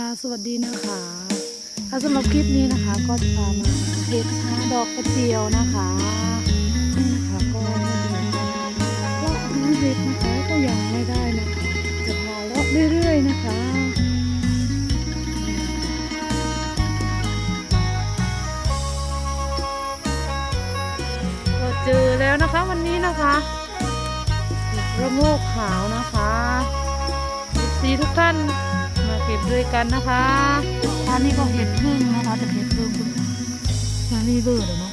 ค่ะสวัสดีนะคะค่ะสำหรับคลิปนี้นะคะ ก็จะพามาเห็ดหาดอกกระเจียวนะคะนี่นะคะก็ไม่เหนื่อก็หาเห็ดนะคะก็ยังไม่ได้นะคะ จะพาเลาะเรื่อยๆนะคะก็เจอแล้วนะคะวันนี้นะคะระโงกขาวนะคะสีทุกท่าน ก็บด้วยกันนะคะอันนี้ก็เห็ดพึ่งนะคะแต่เห็ดพึ่งคุณมารีเบอร์เลยเนาะ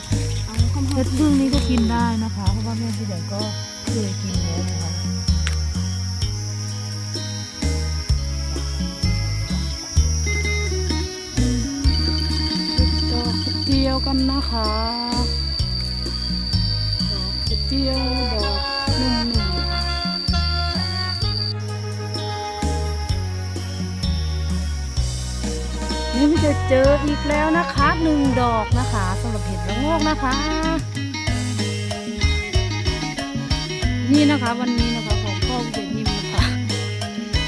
เห็ดพึ่งนี้ก็กินได้นะคะเพราะว่าแม่ผู้ใหญ่ก็เคยกินแล้วนะคะดอกกระเจียวกันนะคะดอกกระเจียวดอกนุ่มๆ นี่มันจะเจออีกแล้วนะคะหนึ่งดอกนะคะสำหรับเห็ดระโงกนะคะ นี่นะคะวันนี้นะคะของพ่อเด็กนิ่มนะคะ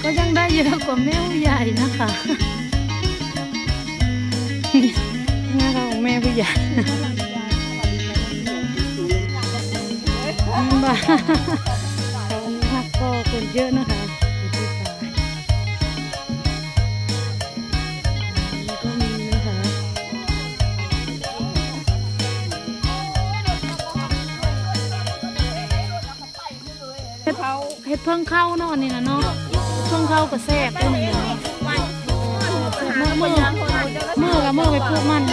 ก็ยังได้เยอะกว่าแม่ผู้ใหญ่นะคะนี่นะคะของแม่ผู้ใหญ่บ้าเขาพักก็คนเยอะนะคะ เฮ็ดเขาเฮ็ดเพิ่งเข้าเนาะอันนี่นะเนาะเพิ่งเข้าก็แซ่บด้วยนี่เนาะมื่อเมื่อเมื่อกับเมื่อไปพูดมันแล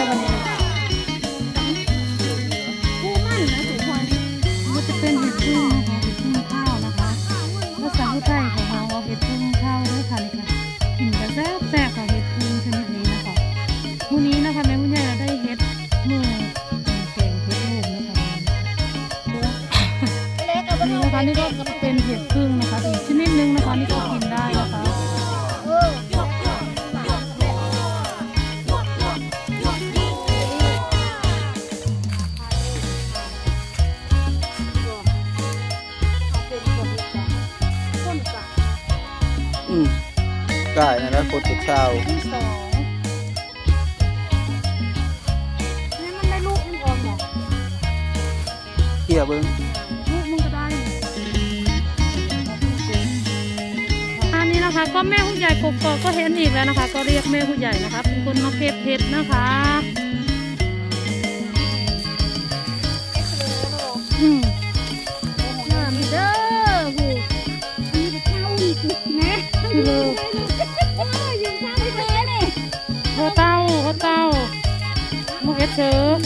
้ววันนี้มัน นี่นะคะนี่ก็เป็นเห็ดพึ่งนะคะอีกชนิดนึงนะคะนี่ก็กินได้นะคะอืมได้นะนะคนสุดเช้าที่สองนี่มันได้ลูกมันก่อนเหรอเที่ยวเบิ้ง นะคะ ก็แม่ผู้ใหญ่กบกอกก็เห็นอีกแล้วนะคะ ก็เรียกแม่ผู้ใหญ่นะคะเป็นคนมาเก็บเห็ดนะคะอืมงามเด้อหูมีแต่เท่าอีกนะเลยหัวเต้าหัวเต้ามุกเอสเชอร์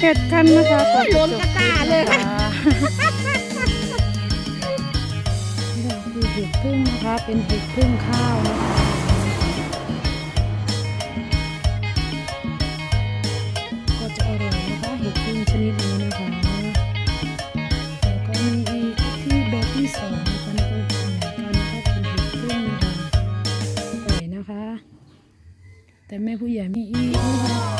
เก็ดคันนะคะก่อนจะจนกระตาเลยค่ะนี่คือเห็ดพึ่งนะคะ เป็นเห็ดพึ่งข้าวนะคะก็จะอร่อยนะคะเห็ดพึ่งชนิดนี้นะคะแล้วก็มีอีกที่แบบที่สองนะคะนก็เหมือนกันนะคะเป็นเห็ดพึ่งนะคะอร่อยนะคะ แต่แม่ผู้ใหญ่มีอีกนะคะ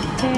이렇게